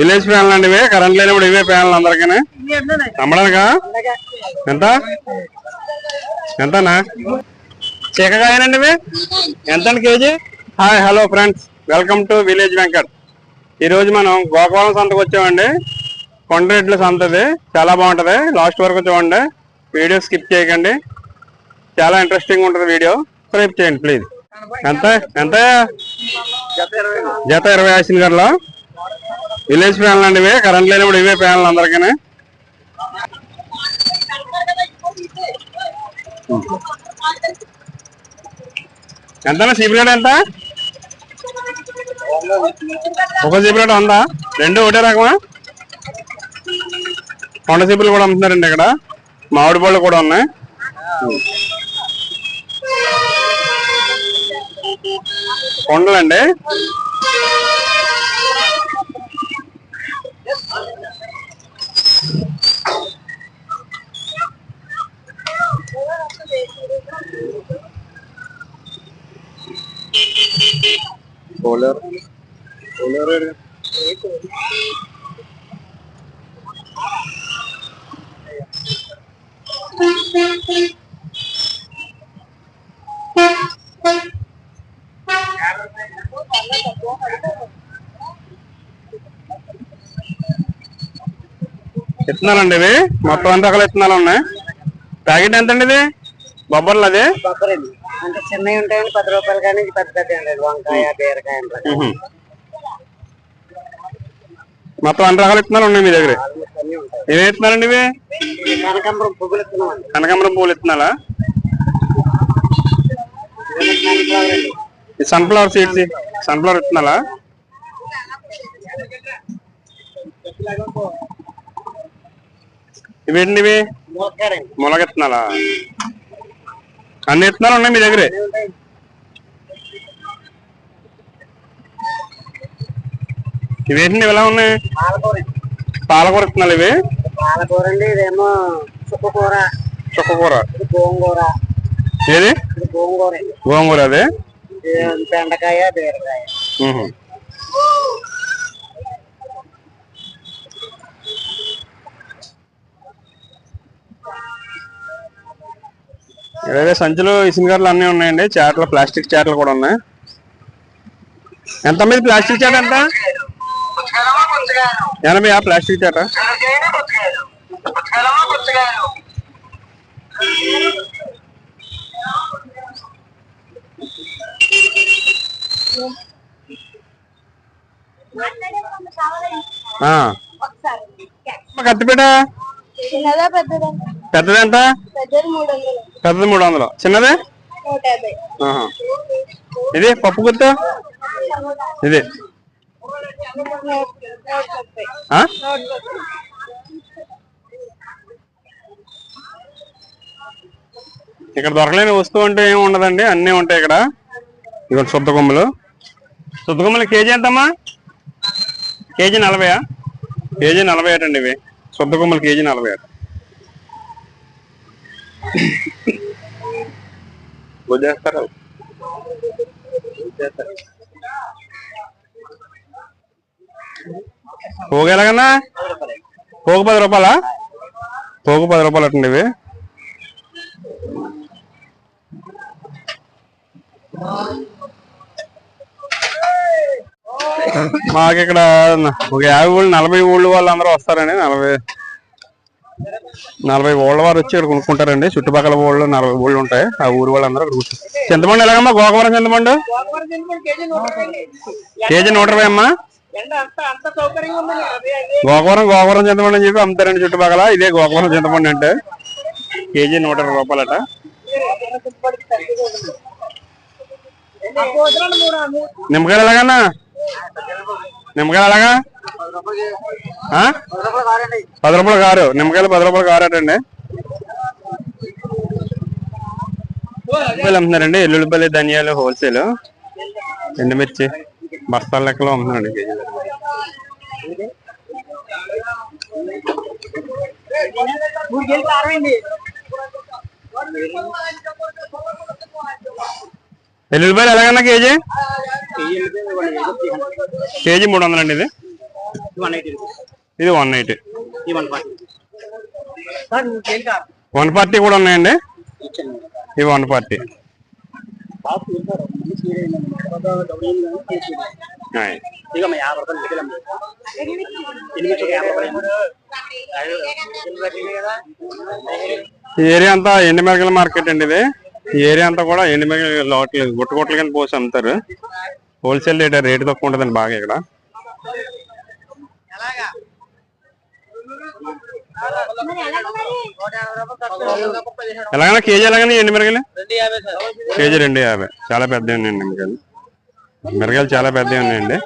Village panel అండి ఇవే current లేనప్పుడు ఇవే ప్యానల్ అందరికీ అమ్మడానికా ఎంత? ఎంతనా? చీకకాయనండి ఇవి ఎంత అండి KG? Hi hello friends. Welcome to village Venkat. ఈ రోజు మనం గోకవరం సంతకు వచ్చామండి. కొండరెడ్ల సంతది. చాలా బాగుంటది. లాస్ట్ వరకు చూడండి. వీడియో స్కిప్ చేయకండి. చాలా ఇంట్రెస్టింగ్ ఉంటుంది వీడియో. సబ్స్క్రైబ్ చేయండి ప్లీజ్. ఎంత? ఎంత? జత ఇరవై. ఆసిన గర్లో విలేజ్ ప్యానల్ అండి ఇవే కరెంట్ లేనప్పుడు ఇవే ప్యానల్ అందరికీ ఎంత సీపరేట్ ఎంత? ఒక సీపరేట్ ఉందా రెండు ఒకటే రకమా? కొండ సీపులు కూడా అమ్ముతున్నారండి ఇక్కడ. మామిడి పళ్ళు కూడా ఉన్నాయి. కొండలండి. కూలర్ కూలర్ ఇత్తనాలండి ఇవి? మొత్తం అంతా రకాల ఇత్తనాలు ఉన్నాయి. ప్యాకెట్ ఎంత అండి ఇది? బొబ్బర్లు అది? చిన్నవి ఉంటాయండి పది రూపాయలు కానీ పెద్ద పెద్ద అండి వంకాయ బీరకాయ. మొత్తం అన్ని రకాల ఇత్తనాలు ఉన్నాయి మీ దగ్గర? ఏమి ఇవి? ఇది కనకాంబరం పువ్వులు ఇస్తున్నామండి కనకాంబరం పూలు ఇత్తనాలా సన్ఫ్లవర్ సీడ్స్ సన్ఫ్లవర్ ఇత్తనాలా ఇవేంటి ఇవి ములక్కాడండి మొలక ఇత్తనాలా అన్ని ఇత్తనాలు ఉన్నాయి మీ దగ్గరే? ఇవేంటి ఎలా ఉన్నాయి? పాలకూర. ఇత్తనాలు ఇవి? పాలకూర అండి ఇదేమో చుక్కకూర చుక్కకూర గోంగూర. ఏది? గోంగూర. గోంగూర అదే? బెండకాయ బీరకాయ. ఇరవై సంచులు ఇసుకర్లు అన్నీ ఉన్నాయండి. చాట్లు ప్లాస్టిక్ చాట్లు కూడా ఉన్నాయి. ఎంత మీద ప్లాస్టిక్ చాట్ ఎంత ఎనభై ఆ ప్లాస్టిక్ చాట కత్తిపీట? చిన్నదా పెద్దదా? పెద్దది ఎంత? పెద్దది మూడు వందలు. చిన్నదే? చిన్నది ఇది పప్పు గుత్త? ఇది. ఇక్కడ దొరకలేని వస్తువు అంటే ఏమి ఉండదండి. అన్నీ ఉంటాయి ఇక్కడ. ఇక్కడ శుద్ధ కొమ్మలు. శుద్ధ కొమ్మలు కేజీ ఎంతమ్మా? కేజీ నలభైయా కేజీ నలభై ఏటండి ఇవి. శుద్ధ కొమ్మలు కేజీ నలభై ఏట. చేస్తారా పోగు ఎలాగన్నా పోగు పది రూపాయలా? పోగు పది రూపాయలు అట్టండి ఇవి. మాకు ఇక్కడ ఒక యాభై ఊళ్ళు నలభై ఊళ్ళు వాళ్ళు అందరూ వస్తారండి నలభై నలభై ఊళ్ళ వారు వచ్చి ఇక్కడ కొనుక్కుంటారండి. చుట్టుపక్కల ఊళ్ళు నలభై ఊళ్ళు ఉంటాయి. ఆ ఊరు వాళ్ళందరూ కూర్చుంటారు చింతపండు ఎలాగమ్మా? గోకవరం చింతపండు కేజీ నూట ఇరవై అమ్మా? గోకవరం గోకవరం చింతపండు అని చెప్పి అమ్ముతారండి చుట్టుపక్కల. ఇదే గోకవరం చింతపండు అంటే. కేజీ నూట ఇరవై రూపాయలట. నిమ్మకాయలు ఎలాగన్నా? నిమ్మకాయలు అలాగా పది రూపాయలు కారు. నిమ్మకాయలు పది రూపాయలు కారు అటండి. ఉల్లిపాయలు అమ్ముతున్నారండి. ఎల్లుల్లిపల్లి ధనియాలు హోల్సేల్. ఎండుమిర్చి బస్తాల లెక్కలో అమ్ముతున్నారండి. కేజీలు ఎల్లుల్లిపాయలు ఎలాగన్నా కేజీ? కేజీ మూడు వందలండి ఇది. One eighty. ఇది వన్ ఎయిటీ వన్ ఫార్టీ కూడా ఉన్నాయండి. ఇవి వన్ ఈ ఏరియా అంతా ఎండి మిరగల మార్కెట్ అండి ఇది. ఈ ఏరియా అంతా కూడా ఎండి మిరగల లోట్లు గుట్ట గుట్టల కింద పోసి అమ్ముతారు. హోల్సేల్ రేట్ రేటు తక్కువ ఉంటుందండి బాగా ఇక్కడ. ఎలాగైనా కేజీ ఎలాగైనా ఎండి మిరగలు కేజీ రెండు యాభై. చాలా పెద్ద ఉన్నాయండి మిరగలు మిరగలు చాలా పెద్దవి ఉన్నాయండి.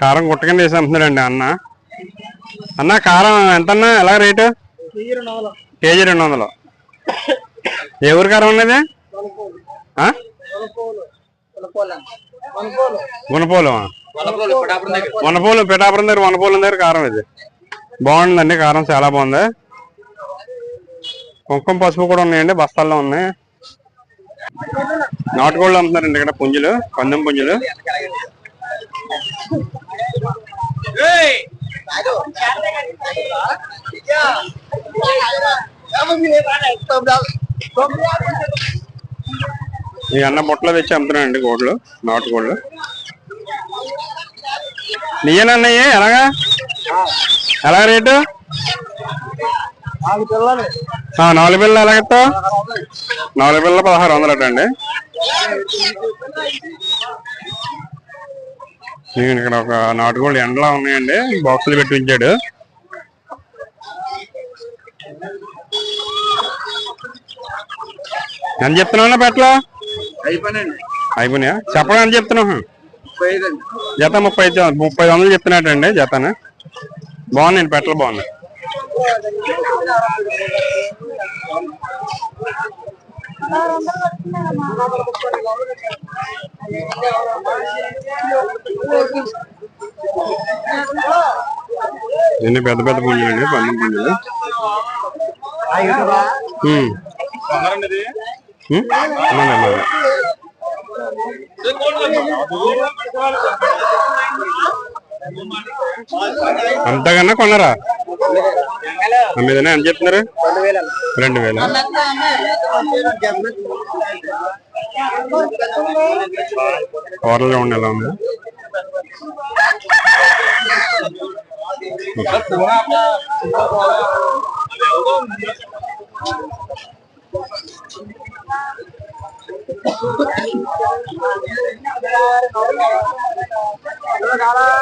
కారం గుట్ట కింద వేసి అమ్ముతున్నాడండి అన్న. అన్న కారం ఎంత అన్న ఎలా రేటు? కేజీ రెండు వందలు. ఏ ఊరు కారం ఉన్నది? ఆ? గుణపోలు. వనపోలు పిఠాపురం దగ్గర వనపోలం దగ్గర కారం ఇది. బాగుందండి కారం చాలా బాగుంది. కుంకుమ పసుపు కూడా ఉన్నాయండి బస్తాల్లో ఉన్నాయి. నాటుకోళ్ళు అమ్ముతున్నారండి ఇక్కడ పుంజులు పందెం పుంజులు. ఈ అన్న బుట్టలో తెచ్చి అమ్ముతున్నానండి కోళ్ళు నాటుకోళ్ళు నీయనన్నయ్యే ఎలాగా? ఎలా రేటు? ఆ, నాలుగు బిళ్ళలు ఎలాగెత్తావు నాలుగు బిళ్ళలు పదహారు వందలు అట అండి. నేను ఇక్కడ ఒక నాటుకోళ్ళు ఎండలా ఉన్నాయండి. బాక్సులు పెట్టి ఉంచాడు. ఎంత చెప్తున్నావు అయిపోయినండి అయిపోయినాయా? చెప్పడం ఎంత చెప్తున్నావు? జత ముప్పై ముప్పై వందలు చెప్తున్నట్టండి జతను. బాగున్నాయండి పెట్టలు బాగున్నాయి. ఎన్ని పెద్ద పెద్ద పుంజులు అండి పందెం పుంజులు. ఉమ్. అంతకన్నా కొన్నారా మీదనే ఎంత చెప్తున్నారు? రెండు వేల కూరలు ఉండి ఎలా ఉంది?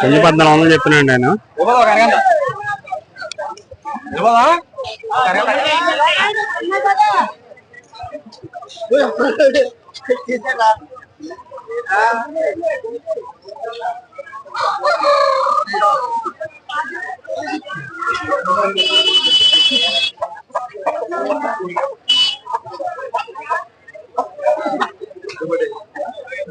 పుంజు పద్నాలుగు వందలు చెప్తున్నాను నేను.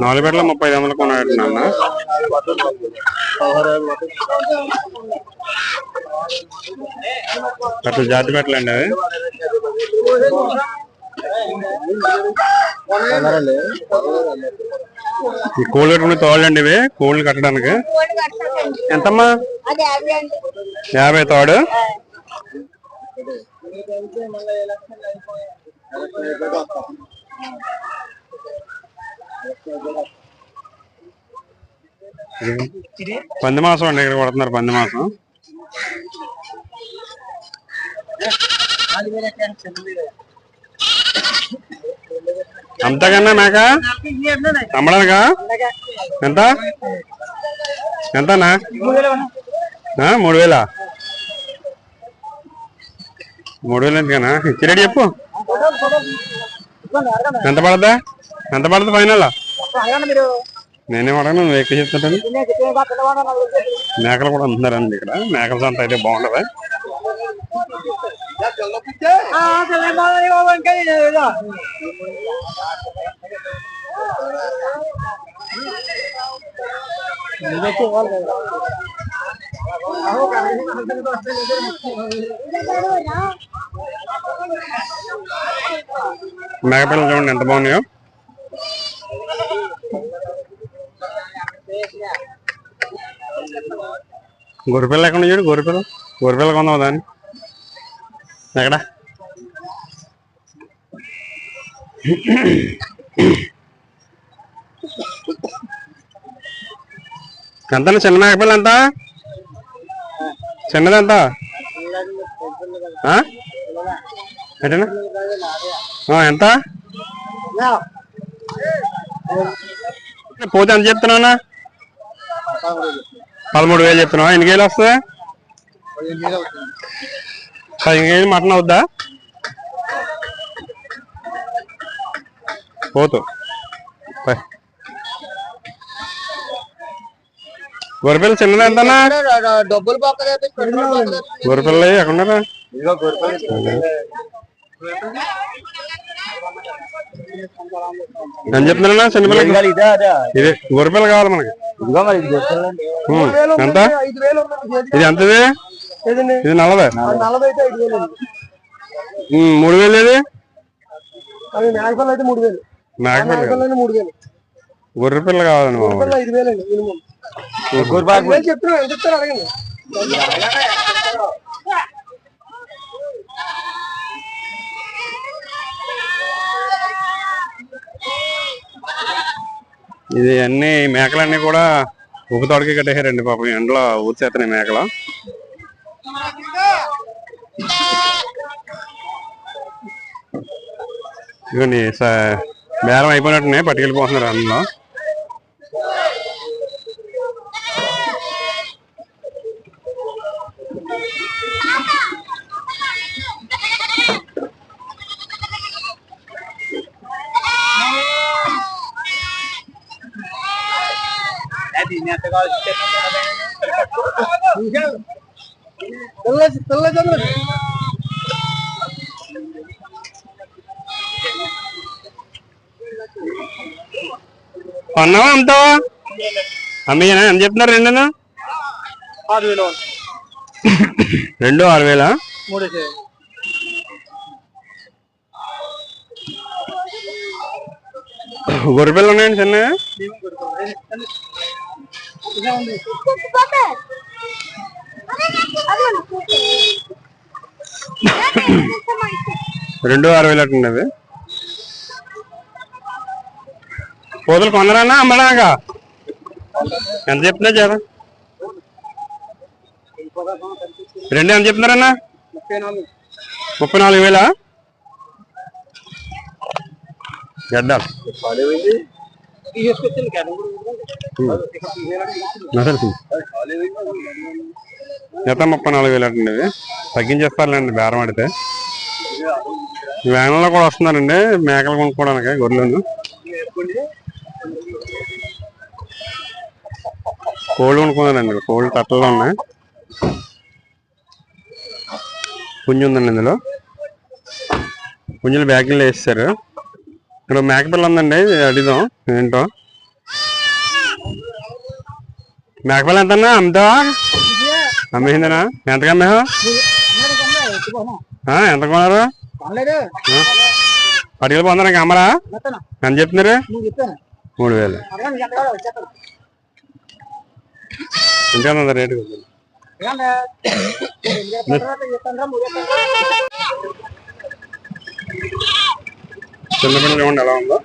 నాలుగు పెట్టలు ముప్పై ఐదు వందలు కొన్నాడు నాన్న పెట్టలు జాతి పెట్టలు అండి అవి ఈ కోళ్ళు కట్టుకునే తోళ్ళండి ఇవి కోళ్ళు కట్టడానికి. ఎంతమ్మా? యాభై యాభై తోడు. పంది మాసం అండి ఇక్కడ కొడుతున్నారు పంది మాసం అంతకన్నా మేక? అమ్మడానికా ఎంత? ఎంతనా మూడు వేలా? మూడు వేలు ఎందుకనా రెడీ చెప్పు. ఎంత పడద్దా? ఎంత పడదు ఫైనల్? నేనేం అడగను నువ్వు ఎక్కువ చెప్తుంటాను. మేకలు కూడా అమ్ముతున్నారండి ఇక్కడ. మేకల సంత అయితే బాగుంటది. మేకపిల్లలు చూడండి ఎంత బాగున్నాయో. గొరిపిల్ల ఎక్కడ చూడు గొరిపిల్ల గొరిపిల్ల కొందాం దాన్ని. ఎక్కడ? ఎంత చిన్న మేకపిల్ల ఎంత? చిన్నది ఎంత? ఆ, ఎంత? పోతే ఎంత చెప్తున్నావునా పదమూడు వేలు చెప్తున్నావా? ఎన్ని కేజీలు వస్తుంది? పదిహేను కేజీలు మటన్ అవుద్దా? పోతు. గొర్రెపిల్ల చిన్నది ఎంతనా డబ్బులు గొర్రెపిల్ల ఎక్కడున్నారా ఎంత చెప్తున్నా చిన్నపిల్ల ఇది గొర్రెపిల్ల కావాలి మనకి. ఎంత? ఇది ఎంతది? ఇది నలభై. మూడు వేలు ఏది? అవి మేకపల్లి అయితే మూడు ఇది అన్ని మేకలన్నీ కూడా ఉప్పు తోటకి కట్టేశారండి పాపం. ఎండలో ఊర్చేస్తున్నాయి మేకలు. ఇవన్నీ బేరం అయిపోయినట్టున్నాయి పట్టుకెళ్ళిపోతున్నారు అందులో. తెల్ల తెల్ల చంద్ర కొన్నావా అమ్ముతావా ఎంత చెప్తున్నారు రెండునా ఆరు వేలు రెండు ఆరు వేలా? మూడు ఉన్నాయండి చిన్న రెండు ఆరు వేలు అట్టుంది అవి పోతులు కొందరన్నా అమ్మడాగా ఎంత చెప్తున్నా చేరా రెండు ఎంత చెప్తున్నారన్నా ముప్పై నాలుగు ముప్పై నాలుగు వేలా? గడ్డాలు. జత ముప్పై నాలుగు వేలు అండి ఇవి తగ్గించేస్తారులేండి బేరం ఆడితే. వ్యాన్లో కూడా వస్తున్నారండి మేకలు కొనుక్కోవడానికి గొర్రెలను. కోళ్ళు కొనుక్కున్నారండి కోళ్ళు తట్టలో ఉన్నాయి. పుంజు ఉందండి ఇందులో. పుంజులు బ్యాగులు వేస్తారు ఇక్కడ మేకపిల్ల ఉందండి ఇది అడిదాం ఏంటో మేకపిల్ల ఎంతన్నా? అమ్ముతావా? అమ్మేసిందనా? ఎంతకు అమ్మేవా ఎంత కొన్నారు? కొనలేదు పొందరా పొందడానికి అమ్మరా? ఎంత చెప్తున్నారు? మూడు వేలు. ఎంత ఇంకా రేటు? ఏమన్నా? చిన్నపిల్లలు చూడండి ఎలా ఉందో?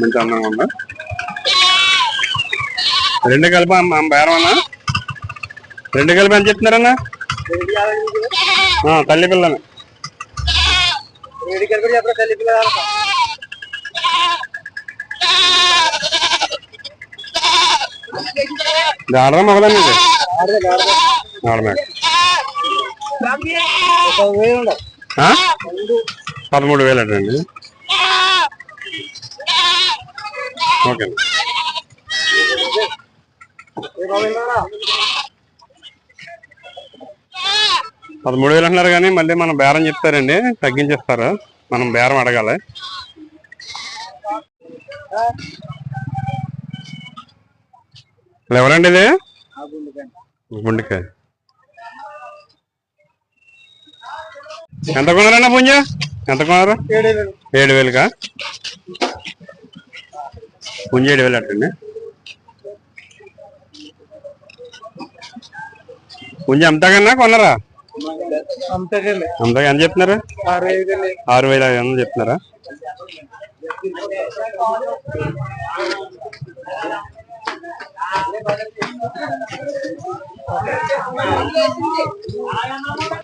మంచి అందంగా ఉందా? రెండు కలిపి అమ్మ బేరం అన్న? రెండు కలిపి ఎంత చెప్తున్నారన్న? తల్లి పిల్లని. ఆడదా మగదండి ఇది ఆడమే? పదమూడు వేలు అండి ఓకే. పదమూడు వేలు అంటున్నారు కానీ మళ్ళీ మనం బేరం చెప్తారండి. తగ్గించేస్తారు. మనం బేరం అడగాలి. ఎవరండి ఇది? గుండెకాయ. ఎంత కొన్నారన్న పుంజ? ఎంత కొన్నారు ఏడు వేలుగా పుంజ ఏడు వేలు అట్టండి పుంజ అమ్ముతాకన్నా కొన్నారా అంతగా ఎంత చెప్తున్నారు? ఆరు వేల ఐదు వందలు చెప్తున్నారా?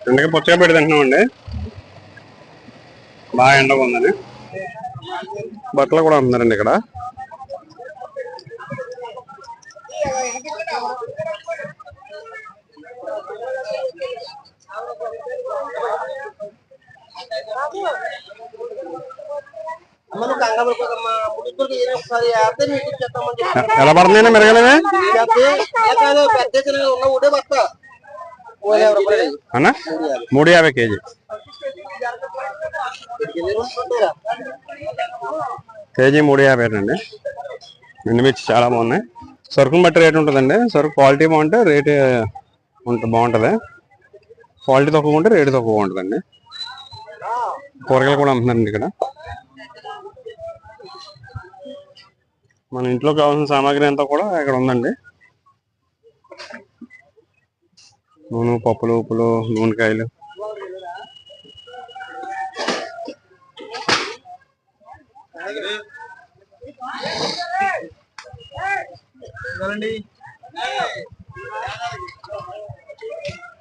ఎండగా పొచ్చగా పెట్టి తింటున్నామండి. బాగా ఎండగా ఉందని. బట్టలు కూడా అమ్ముతారండి ఇక్కడ. ఎలా యాభై రూపాయలు అన్న? మూడు యాభై కేజీ? కేజీ మూడు యాభై అండి. ఎండుమిర్చి చాలా బాగున్నాయి. సరుకుని బట్టి రేట్ ఉంటుందండి. సరుకు క్వాలిటీ బాగుంటే రేట్ ఉంటుంది బాగుంటుంది. క్వాలిటీ తక్కువ ఉంటే రేటు తక్కువ ఉంటుందండి కూరగాయలు కూడా అమ్ముతున్నారండి ఇక్కడ. మన ఇంట్లో కావాల్సిన సామాగ్రి అంతా కూడా ఇక్కడ ఉందండి. నూనె పప్పులు ఉప్పులు నూనెకాయలు.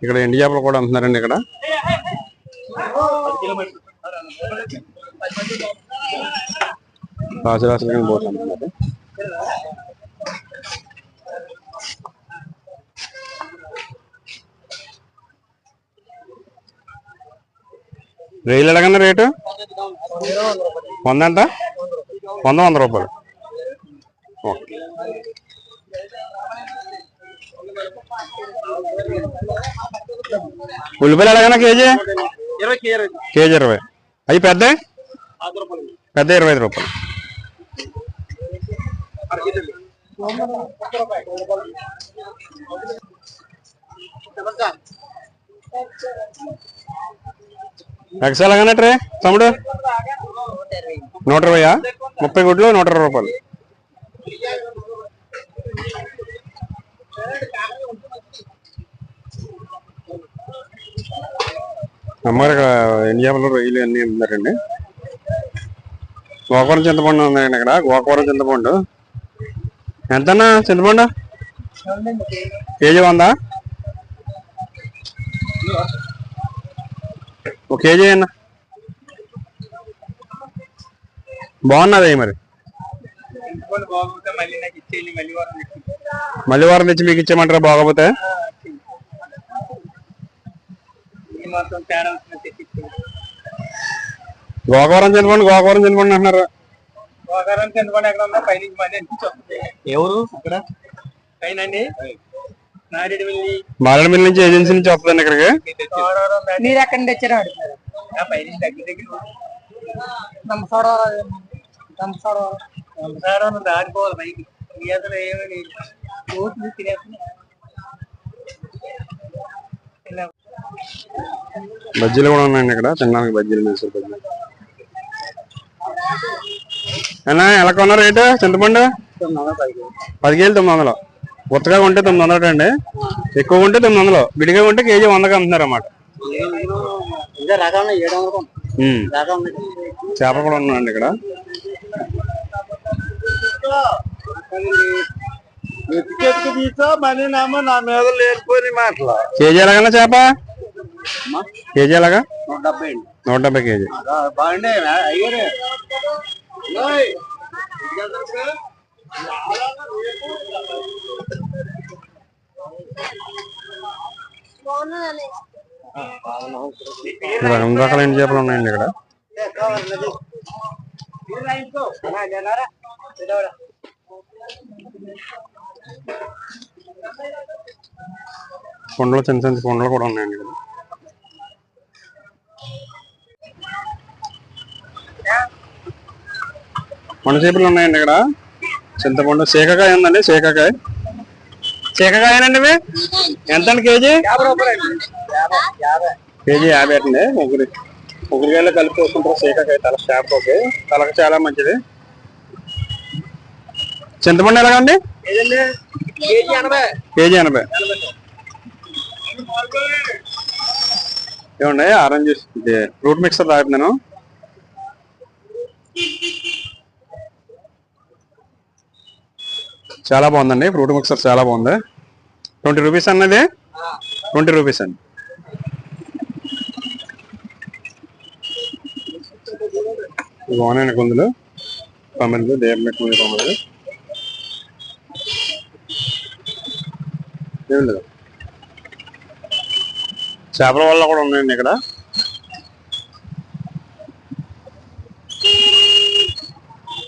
ఇక్కడ ఎండి చేపలు కూడా అమ్ముతున్నారండి ఇక్కడ. రాసి రాసి బోట్లు రైలు ఎలాగన్నా రేటు? వంద ఎంత వంద వంద రూపాయలు. ఉల్లిపాయలు ఇరవై కేజీ. కేజీ ఇరవై. అవి పెద్ద? పెద్ద ఇరవై ఐదు రూపాయలు. ఎక్స్ ఎలాగన్నా తమ్ముడు? నూట ఇరవయా? ముప్పై గుడ్లు నూట ఇరవై రూపాయలు. అమ్మగారు ఇక్కడ ఇండియాలో రొయ్యలు అన్నీ ఉన్నారండి. గోకవరం చింతపండు ఉందండి ఇక్కడ గోకవరం చింతపండు. ఎంతన్నా? చింతపండు కేజీ వందా? ఒక కేజీ అన్న. బాగున్నది మరి. మళ్ళీ వారం తెచ్చి మీకు ఇచ్చేయమంటారా బాగపోతే? గోకవరం చింతపండు గోకవరం చింతపండు అంటున్నారు. ఎక్కడ ఉందో పైనుంచి మళ్ళీ అనిపించి వస్తుంది ఎవరు ఇక్కడ? పైన అండి మారేడుమిల్లి నుంచి ఏజెన్సీ నుంచి వస్తుందండి ఇక్కడికి? మీరు ఎక్కడి నుంచి వచ్చారో? అడుగుతారు పైనుంచి దగ్గర దగ్గర పైకి. అసలు ఏమని కోట్లు తినేస్తున్నాయి బజ్జీలు కూడా ఉన్నాయండి ఇక్కడ. తినడానికి బజ్జీలు మైసూర్ బజ్జీలు. అన్నా ఎలా కొన్న రేటు? చింతపండు? పది కేజీలు తొమ్మిది వందలు. కొత్తగా ఉంటే తొమ్మిది వందలు అండి. ఎక్కువ ఉంటే తొమ్మిది వందలు. విడిగా ఉంటే కేజీ వందగా అమ్ముతున్నారు అన్నమాట చేపలు కూడా ఉన్నాయండి ఇక్కడ. కేజీ ఎలాగన్నా చేప? కేజీ ఎలాగా? నూట డెబ్బై అండి. నూట డెబ్బై కేజీ. రెండు రకాలైన చేపలు ఉన్నాయండి ఇక్కడ. కొండలు చిన్న చిన్న కొండలు కూడా ఉన్నాయండి ఇక్కడ. కొండ చేపలు ఉన్నాయండి ఇక్కడ. చింతపండు సీకకాయ ఉందండి సీకకాయ సీకకాయనండి ఇవి. ఎంతండి కేజీ? యాభై యాభై కేజీ యాభై అండి. ముగ్గురి ముగ్గురికాయలు కలిపి వస్తుంటారు సీకకాయ తల చేపకి తలకు చాలా మంచిది. చింతపండు ఎలాగండి కేజీ ఎనభై కేజీ ఎనభై. ఏమండి ఆరెంజ్ ఇది. ఫ్రూట్ మిక్సర్ తాగుతున్నాను. చాలా బాగుందండి. ఫ్రూట్ మిక్సర్ చాలా బాగుంది. ట్వంటీ రూపీస్ అన్నది? ట్వంటీ రూపీస్ అండి. బాగున్నాయండి కొందులు. కమ్మలు దేవం పెట్టుకునే ఏం లేదు. చేపల వల్ల కూడా ఉన్నాయండి ఇక్కడ.